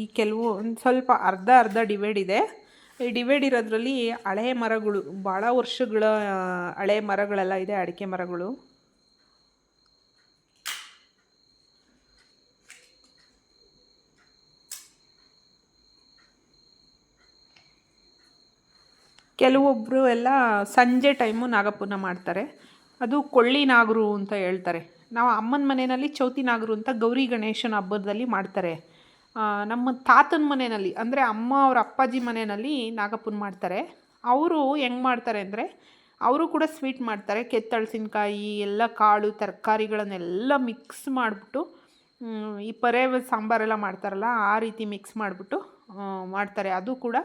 ಈ ಕೆಲವು ಒಂದು ಸ್ವಲ್ಪ ಅರ್ಧ ಅರ್ಧ ಡಿವೈಡ್ ಇದೆ. ಡಿವೈಡ್ ಇರೋದ್ರಲ್ಲಿ ಹಳೆ ಮರಗಳು ಭಾಳ ವರ್ಷಗಳ ಹಳೆ ಮರಗಳೆಲ್ಲ ಇದೆ, ಅಡಿಕೆ ಮರಗಳು. ಕೆಲವೊಬ್ಬರು ಎಲ್ಲ ಸಂಜೆ ಟೈಮು ನಾಗಪ್ಪನ ಮಾಡ್ತಾರೆ. ಅದು ಕೊಳ್ಳಿ ನಾಗರು ಅಂತ ಹೇಳ್ತಾರೆ. ನಾವು ಅಮ್ಮನ ಮನೆಯಲ್ಲಿ ಚೌತಿ ನಾಗರು ಅಂತ ಗೌರಿ ಗಣೇಶನ ಹಬ್ಬದಲ್ಲಿ ಮಾಡ್ತಾರೆ. ನಮ್ಮ ತಾತನ ಮನೆಯಲ್ಲಿ, ಅಂದರೆ ಅಮ್ಮ ಅವ್ರ ಅಪ್ಪಾಜಿ ಮನೆಯಲ್ಲಿ ನಾಗಪ್ಪನ ಮಾಡ್ತಾರೆ. ಅವರು ಹೆಂಗೆ ಮಾಡ್ತಾರೆ ಅಂದರೆ, ಅವರು ಕೂಡ ಸ್ವೀಟ್ ಮಾಡ್ತಾರೆ. ಕೆತ್ತಳಸಿನಕಾಯಿ, ಎಲ್ಲ ಕಾಳು, ತರಕಾರಿಗಳನ್ನೆಲ್ಲ ಮಿಕ್ಸ್ ಮಾಡಿಬಿಟ್ಟು ಈ ಪರೆ ಸಾಂಬಾರೆಲ್ಲ ಮಾಡ್ತಾರಲ್ಲ, ಆ ರೀತಿ ಮಿಕ್ಸ್ ಮಾಡಿಬಿಟ್ಟು ಮಾಡ್ತಾರೆ. ಅದು ಕೂಡ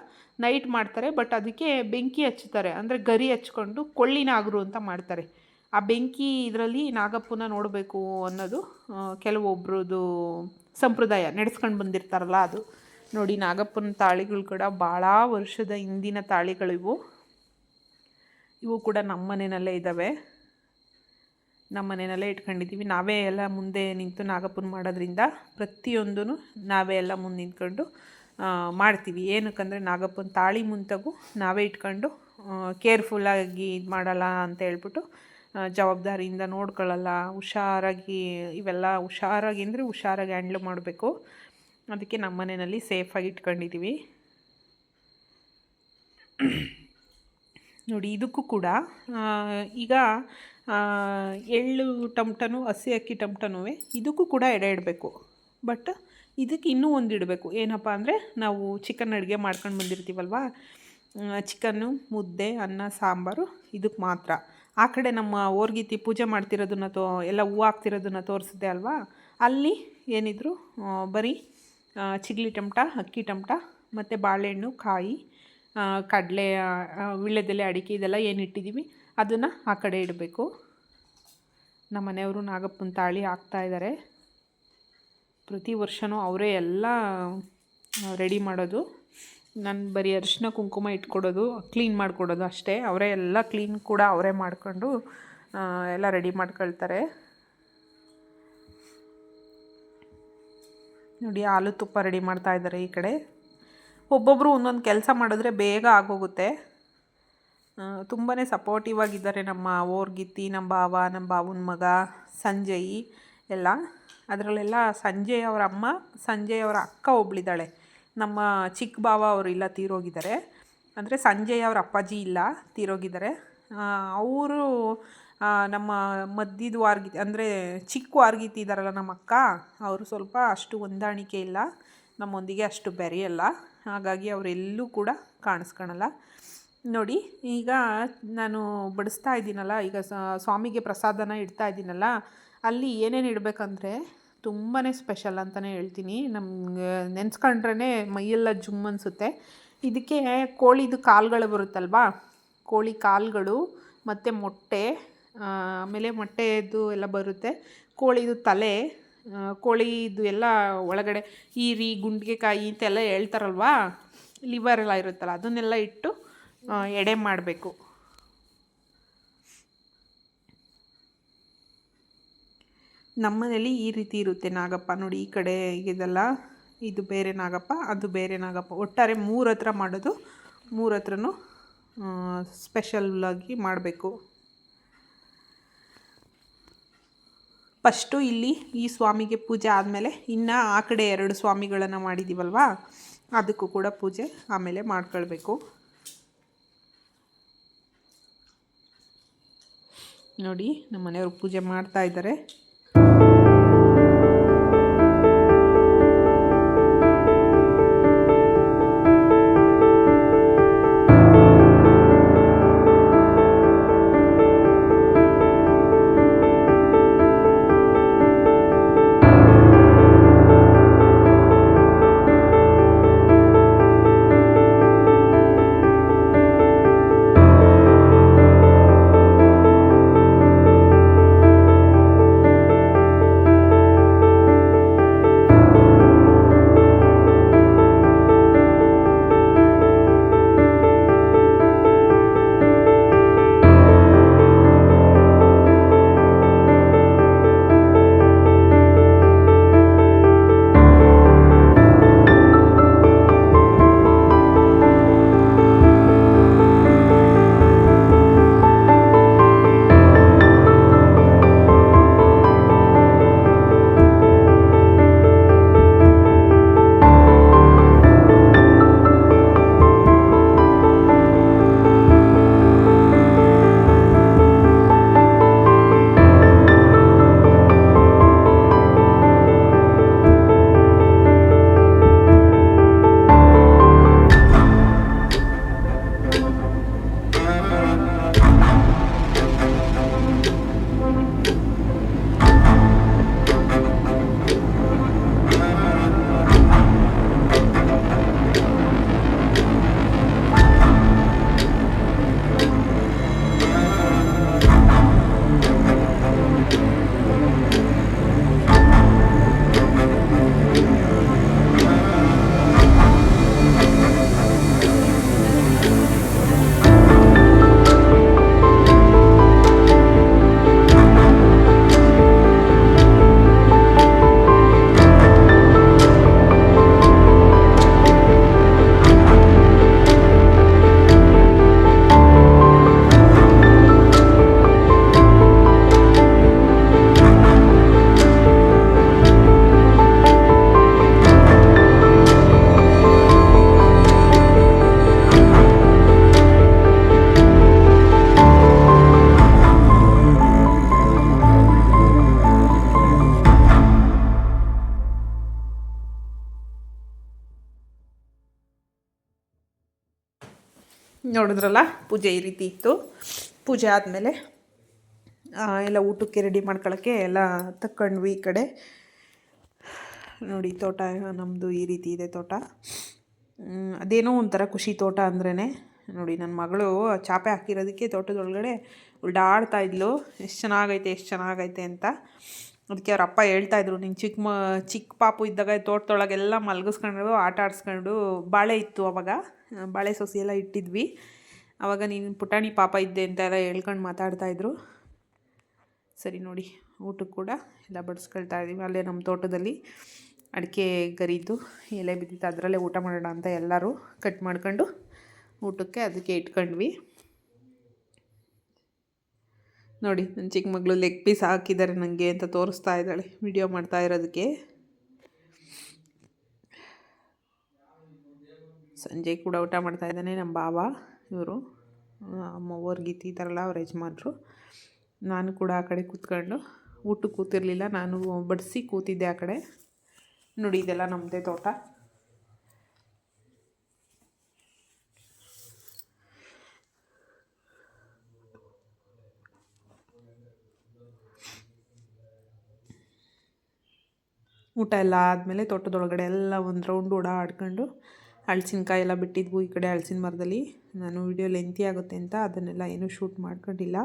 ನೈಟ್ ಮಾಡ್ತಾರೆ ಬಟ್ ಅದಕ್ಕೆ ಬೆಂಕಿ ಹಚ್ಚುತ್ತಾರೆ. ಅಂದರೆ ಗರಿ ಹಚ್ಕೊಂಡು ಕೊಳ್ಳಿನಾಗರು ಅಂತ ಮಾಡ್ತಾರೆ. ಆ ಬೆಂಕಿ ಇದರಲ್ಲಿ ನಾಗಪ್ಪನ ನೋಡಬೇಕು ಅನ್ನೋದು ಕೆಲವೊಬ್ರದ್ದು ಸಂಪ್ರದಾಯ ನಡೆಸ್ಕೊಂಡು ಬಂದಿರ್ತಾರಲ್ಲ ಅದು. ನೋಡಿ ನಾಗಪ್ಪನ ತಾಳಿಗಳು ಕೂಡ ಭಾಳ ವರ್ಷದ ಹಿಂದಿನ ತಾಳಿಗಳಿವು ಇವು. ಕೂಡ ನಮ್ಮ ಮನೆಯಲ್ಲೇ ಇದ್ದಾವೆ ನಮ್ಮ ಮನೆಯಲ್ಲೇ ಇಟ್ಕೊಂಡಿದ್ದೀವಿ ನಾವೇ ಎಲ್ಲ ಮುಂದೆ ನಿಂತು ನಾಗಪ್ಪನ ಮಾಡೋದ್ರಿಂದ ಪ್ರತಿಯೊಂದೂ ನಾವೇ ಎಲ್ಲ ಮುಂದೆ ನಿಂತ್ಕೊಂಡು ಮಾಡ್ತೀವಿ. ಏನಕ್ಕಂದರೆ ನಾಗಪ್ಪನ ತಾಳಿ ಮುಂತಾಗೂ ನಾವೇ ಇಟ್ಕೊಂಡು ಕೇರ್ಫುಲ್ಲಾಗಿ ಇದು ಮಾಡಲ್ಲ ಅಂತ ಹೇಳ್ಬಿಟ್ಟು ಜವಾಬ್ದಾರಿಯಿಂದ ನೋಡ್ಕೊಳ್ಳಲ್ಲ, ಹುಷಾರಾಗಿ, ಇವೆಲ್ಲ ಹುಷಾರಾಗಿ ಅಂದರೆ ಹುಷಾರಾಗಿ ಹ್ಯಾಂಡ್ಲ್ ಮಾಡಬೇಕು. ಅದಕ್ಕೆ ನಮ್ಮ ಮನೆಯಲ್ಲಿ ಸೇಫಾಗಿ ಇಟ್ಕೊಂಡಿದ್ದೀವಿ ನೋಡಿ, ಇದಕ್ಕೂ ಕೂಡ ಈಗ ಎಳ್ಳು ಟಮಟನು, ಹಸಿ ಅಕ್ಕಿ ಟಮಟನೂ ಇದಕ್ಕೂ ಕೂಡ ಎಡೆ ಇಡಬೇಕು. ಬಟ್ ಇದಕ್ಕೆ ಇನ್ನೂ ಒಂದು ಇಡಬೇಕು. ಏನಪ್ಪ ಅಂದರೆ, ನಾವು ಚಿಕನ್ ಅಡುಗೆ ಮಾಡ್ಕೊಂಡು ಬಂದಿರ್ತೀವಲ್ವ? ಚಿಕನ್ನು ಮುದ್ದೆ, ಅನ್ನ, ಸಾಂಬಾರು, ಇದಕ್ಕೆ ಮಾತ್ರ. ಆ ಕಡೆ ನಮ್ಮ ಓರ್ಗಿತಿ ಪೂಜೆ ಮಾಡ್ತಿರೋದನ್ನ ತೋ, ಎಲ್ಲ ಹೂವು ಹಾಕ್ತಿರೋದನ್ನ ತೋರಿಸಿದೆ ಅಲ್ವಾ? ಅಲ್ಲಿ ಏನಿದ್ರು ಬರೀ ಚಿಗ್ಲಿ ಟಮಟ, ಅಕ್ಕಿ ಟಮಟ, ಮತ್ತು ಬಾಳೆಹಣ್ಣು, ಕಾಯಿ ಕಡಲೆ ವಿಳ್ಯದೆಲೆ, ಅಡಿಕೆ ಇದೆಲ್ಲ ಏನು ಇಟ್ಟಿದ್ದೀವಿ ಅದನ್ನು ಆ ಕಡೆ ಇಡಬೇಕು. ನಮ್ಮ ಮನೆಯವರು ನಾಗಪ್ಪನ ತಾಳಿ ಹಾಕ್ತಾ ಇದ್ದಾರೆ ಪ್ರತಿ ವರ್ಷವೂ ಅವರೇ ಎಲ್ಲ ರೆಡಿ ಮಾಡೋದು. ನಾನು ಬರೀ ಅರಿಶಿನ ಕುಂಕುಮ ಇಟ್ಕೊಡೋದು ಕ್ಲೀನ್ ಮಾಡಿಕೊಡೋದು ಅಷ್ಟೇ. ಅವರೇ ಎಲ್ಲ ಕ್ಲೀನ್ ಕೂಡ ಅವರೇ ಮಾಡಿಕೊಂಡು ಎಲ್ಲ ರೆಡಿ ಮಾಡ್ಕೊಳ್ತಾರೆ. ನೋಡಿ ಹಾಲು ತುಪ್ಪ ರೆಡಿ ಮಾಡ್ತಾ ಇದ್ದಾರೆ ಈ ಕಡೆ. ಒಬ್ಬೊಬ್ಬರು ಒಂದೊಂದು ಕೆಲಸ ಮಾಡಿದ್ರೆ ಬೇಗ ಆಗೋಗುತ್ತೆ. ತುಂಬಾ ಸಪೋರ್ಟಿವ್ ಆಗಿದ್ದಾರೆ ನಮ್ಮ ಓರ್ಗಿತ್ತಿ ನಮ್ಮ ಭಾವ, ನಮ್ಮ ಭಾವನ ಮಗ, ಸಂಜಯ್, ಎಲ್ಲ. ಅದರಲ್ಲೆಲ್ಲ ಸಂಜಯ್ ಅವರ ಅಮ್ಮ, ಸಂಜಯ್ ಅವರ ಅಕ್ಕ ಒಬ್ಳಿದ್ದಾಳೆ. ನಮ್ಮ ಚಿಕ್ಕ ಭಾವ ಅವರು ಇಲ್ಲ ತೀರೋಗಿದ್ದಾರೆ. ಅಂದರೆ ಸಂಜಯ್ ಅವ್ರ ಅಪ್ಪಾಜಿ ಇಲ್ಲ ತೀರೋಗಿದ್ದಾರೆ. ಅವರು ನಮ್ಮ ಮಧ್ಯದ ವಾರ್ಗಿ, ಅಂದರೆ ಚಿಕ್ಕ ವಾರ್ಗಿತಿ ಇದ್ದಾರಲ್ಲ ನಮ್ಮ ಅಕ್ಕ, ಅವರು ಸ್ವಲ್ಪ ಅಷ್ಟು ಹೊಂದಾಣಿಕೆ ಇಲ್ಲ. ನಮ್ಮೊಂದಿಗೆ ಅಷ್ಟು ಬೆರೆಯಲ್ಲ. ಹಾಗಾಗಿ ಅವರೆಲ್ಲೂ ಕೂಡ ಕಾಣಿಸ್ಕೊಳಲ್ಲ. ನೋಡಿ, ಈಗ ನಾನು ಬಡಿಸ್ತಾ ಇದ್ದೀನಲ್ಲ, ಈಗ ಸ್ವಾಮಿಗೆ ಪ್ರಸಾದನ ಇಡ್ತಾ ಇದ್ದೀನಲ್ಲ, ಅಲ್ಲಿ ಏನೇನು ಇಡಬೇಕಂದ್ರೆ ತುಂಬಾ ಸ್ಪೆಷಲ್ ಅಂತಲೇ ಹೇಳ್ತೀನಿ. ನಮ್ಗೆ ನೆನೆಸ್ಕೊಂಡ್ರೇ ಮೈಯೆಲ್ಲ ಜುಮ್ ಅನಿಸುತ್ತೆ. ಇದಕ್ಕೆ ಕೋಳಿದು ಕಾಲುಗಳು ಬರುತ್ತಲ್ವಾ? ಕೋಳಿ ಕಾಲುಗಳು, ಮತ್ತು ಮೊಟ್ಟೆ ಆಮೇಲೆ ಮೊಟ್ಟೆದು ಎಲ್ಲ ಬರುತ್ತೆ. ಕೋಳಿದು ತಲೆ ಕೋಳಿದು ಎಲ್ಲ ಒಳಗಡೆ ಈರಿ ಗುಂಡಿಗೆಕಾಯಿ ಅಂತೆಲ್ಲ ಹೇಳ್ತಾರಲ್ವಾ? ಲಿವರ್ ಎಲ್ಲ ಇರುತ್ತಲ್ಲ, ಅದನ್ನೆಲ್ಲ ಇಟ್ಟು ಎಡೆ ಮಾಡಬೇಕು. ನಮ್ಮನೇಲಿ ಈ ರೀತಿ ಇರುತ್ತೆ ನಾಗಪ್ಪ. ನೋಡಿ, ಈ ಕಡೆ ಇದೆಲ್ಲ, ಇದು ಬೇರೆ ನಾಗಪ್ಪ, ಅದು ಬೇರೆ ನಾಗಪ್ಪ. ಒಟ್ಟಾರೆ ಮೂರು ಹತ್ರ ಮಾಡೋದು, ಮೂರು ಹತ್ರನೂ ಸ್ಪೆಷಲ್ಲಾಗಿ ಮಾಡಬೇಕು. ಫಸ್ಟು ಇಲ್ಲಿ ಈ ಸ್ವಾಮಿಗೆ ಪೂಜೆ ಆದಮೇಲೆ ಇನ್ನು ಆ ಕಡೆ ಎರಡು ಸ್ವಾಮಿಗಳನ್ನು ಮಾಡಿದ್ದೀವಲ್ವಾ ಅದಕ್ಕೂ ಕೂಡ ಪೂಜೆ ಆಮೇಲೆ ಮಾಡ್ಕೊಳ್ಬೇಕು. ನೋಡಿ ನಮ್ಮ ಮನೆಯವರು ಪೂಜೆ ಮಾಡ್ತಾ ಇದ್ದಾರೆ. ನೋಡಿದ್ರಲ್ಲ ಪೂಜೆ ಈ ರೀತಿ ಇತ್ತು. ಪೂಜೆ ಆದಮೇಲೆ ಎಲ್ಲ ಊಟಕ್ಕೆ ರೆಡಿ ಮಾಡ್ಕೊಳ್ಳೋಕ್ಕೆ ಎಲ್ಲ ತಕ್ಕೊಂಡ್ವಿ ಈ ಕಡೆ. ನೋಡಿ, ತೋಟ ನಮ್ಮದು ಈ ರೀತಿ ಇದೆ ತೋಟ. ಅದೇನೋ ಒಂಥರ ಖುಷಿ ತೋಟ ಅಂದ್ರೇ ನೋಡಿ ನನ್ನ ಮಗಳು ಚಾಪೆ ಹಾಕಿರೋದಕ್ಕೆ ತೋಟದೊಳಗಡೆ ಉಲ್ಡಾಡ್ತಾ ಇದ್ಲು. ಎಷ್ಟು ಚೆನ್ನಾಗೈತೆ ಎಷ್ಟು ಚೆನ್ನಾಗೈತೆ ಅಂತ. ಅದಕ್ಕೆ ಅವ್ರ ಅಪ್ಪ ಹೇಳ್ತಾ ಇದ್ರು ನಿನ್ನ ಚಿಕ್ಕ ಮ ಚಿಕ್ಕ ಪಾಪು ಇದ್ದಾಗ ತೋಟದೊಳಗೆಲ್ಲ ಮಲಗಿಸ್ಕೊಂಡು, ಆಟ ಆಡಿಸ್ಕೊಂಡು ಬಾಳೆ ಇತ್ತು ಅವಾಗ. ಬಾಳೆ ಸೊಸಿ ಎಲ್ಲ ಇಟ್ಟಿದ್ವಿ. ಅವಾಗ ನೀನು ಪುಟಾಣಿ ಪಾಪ ಇದ್ದೆ ಅಂತ ಎಲ್ಲ ಹೇಳ್ಕೊಂಡು ಮಾತಾಡ್ತಾಯಿದ್ರು ಸರಿ ನೋಡಿ, ಊಟಕ್ಕೆ ಕೂಡ ಎಲ್ಲ ಬಡಿಸ್ಕೊಳ್ತಾ ಇದ್ದೀವಿ ಅಲ್ಲೇ ನಮ್ಮ ತೋಟದಲ್ಲಿ ಅಡಿಕೆ ಗರಿದು ಎಲೆ ಬಿದ್ದಿತ್ತು. ಅದರಲ್ಲೇ ಊಟ ಮಾಡೋಣ ಅಂತ ಎಲ್ಲರೂ ಕಟ್ ಮಾಡ್ಕೊಂಡು ಊಟಕ್ಕೆ ಅದಕ್ಕೆ ಇಟ್ಕೊಂಡ್ವಿ. ನೋಡಿ ನನ್ನ ಚಿಕ್ಕ ಮಗಳು ಲೆಗ್ ಪೀಸ್ ಹಾಕಿದ್ದಾರೆ ನನಗೆ ಅಂತ ತೋರಿಸ್ತಾ ಇದ್ದಾಳೆ ವಿಡಿಯೋ ಮಾಡ್ತಾ ಇರೋದಕ್ಕೆ. ಸಂಜೆ ಕೂಡ ಊಟ ಮಾಡ್ತಾ ಇದ್ದಾನೆ ನಮ್ಮ ಬಾವ. ಇವರು ಅಮ್ಮವ್ರು ಗೀತಿ ಈ ಥರ ಅವ್ರ ಯಜಮಾನ್ರು ನಾನು ಕೂಡ ಆ ಕಡೆ ಕೂತ್ಕೊಂಡು ಊಟಕ್ಕೆ ಕೂತಿರಲಿಲ್ಲ. ನಾನು ಬಡಿಸಿ ಕೂತಿದ್ದೆ ಆ ಕಡೆ. ನೋಡಿ, ಇದೆಲ್ಲ ನಮ್ಮದೇ ತೋಟ. ಊಟ ಎಲ್ಲ ಆದಮೇಲೆ ತೋಟದೊಳಗಡೆ ಎಲ್ಲ ಒಂದು ರೌಂಡ್ ಓಡಾಡ್ಕೊಂಡು ಹಳ್ಸಿನಕಾಯಿ ಎಲ್ಲ ಬಿಟ್ಟಿದ್ವು ಈ ಕಡೆ ಹಳಸಿನ ಮರದಲ್ಲಿ. ನಾನು ವಿಡಿಯೋ ಲೆಂತಿ ಆಗುತ್ತೆ ಅಂತ ಅದನ್ನೆಲ್ಲ ಏನೂ ಶೂಟ್ ಮಾಡ್ಕೊಂಡಿಲ್ಲ.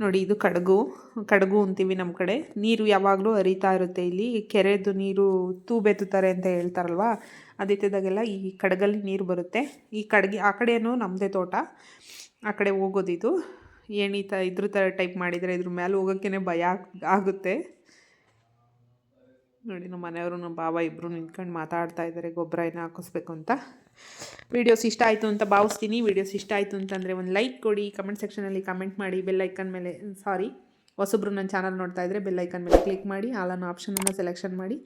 ನೋಡಿ, ಇದು ಕಡಗು. ಕಡಗು ಅಂತೀವಿ ನಮ್ಮ ಕಡೆ. ನೀರು ಯಾವಾಗಲೂ ಹರಿತಾ ಇರುತ್ತೆ ಇಲ್ಲಿ. ಕೆರೆದು ನೀರು ತೂಬೆತ್ತುತ್ತಾರೆ ಅಂತ ಹೇಳ್ತಾರಲ್ವ? ಅದಿದ್ದಾಗೆಲ್ಲ ಈ ಕಡಗಲ್ಲಿ ನೀರು ಬರುತ್ತೆ. ಈ ಕಡಗಿ, ಆ ಕಡೆಯೂ ನಮ್ಮದೇ ತೋಟ. ಆ ಕಡೆ ಹೋಗೋದಿದು. ತ, ಇದ್ರ ಥರ ಟೈಪ್ ಮಾಡಿದರೆ ಇದ್ರ ಮೇಲೆ ಹೋಗೋಕ್ಕೇ ಭಯ ಆಗುತ್ತೆ. ನೋಡಿ, ನಮ್ಮ ಮನೆಯವರು, ನಮ್ಮ ಬಾವ ಇಬ್ಬರು ನಿಂತ್ಕೊಂಡು ಮಾತಾಡ್ತಾ ಇದ್ದಾರೆ. ಗೊಬ್ಬರ ಏನೋ ಹಾಕಿಸ್ಬೇಕು ಅಂತ. ವೀಡಿಯೋಸ್ ಇಷ್ಟ ಆಯಿತು ಅಂತ ಭಾವಿಸ್ತೀನಿ. ವೀಡಿಯೋಸ್ ಇಷ್ಟ ಆಯಿತು ಅಂತಂದರೆ ಒಂದು ಲೈಕ್ ಕೊಡಿ. ಕಮೆಂಟ್ ಸೆಕ್ಷನಲ್ಲಿ ಕಮೆಂಟ್ ಮಾಡಿ. ಬೆಲ್ಲೈಕನ್ ಮೇಲೆ, ಸಾರಿ, ಹೊಸಬ್ರು ನನ್ನ ಚಾನಲ್ ನೋಡ್ತಾ ಇದ್ದರೆ ಬೆಲ್ಲೈಕನ್ ಮೇಲೆ ಕ್ಲಿಕ್ ಮಾಡಿ. ಆಲನ್ನು ಆಪ್ಷನನ್ನು ಸೆಲೆಕ್ಷನ್ ಮಾಡಿ.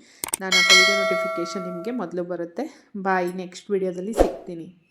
ನಾನು ವಿಡಿಯೋ ನೋಟಿಫಿಕೇಷನ್ ನಿಮಗೆ ಮೊದಲು ಬರುತ್ತೆ. ಬಾಯ್ ನೆಕ್ಸ್ಟ್ ವೀಡಿಯೋದಲ್ಲಿ ಸಿಗ್ತೀನಿ.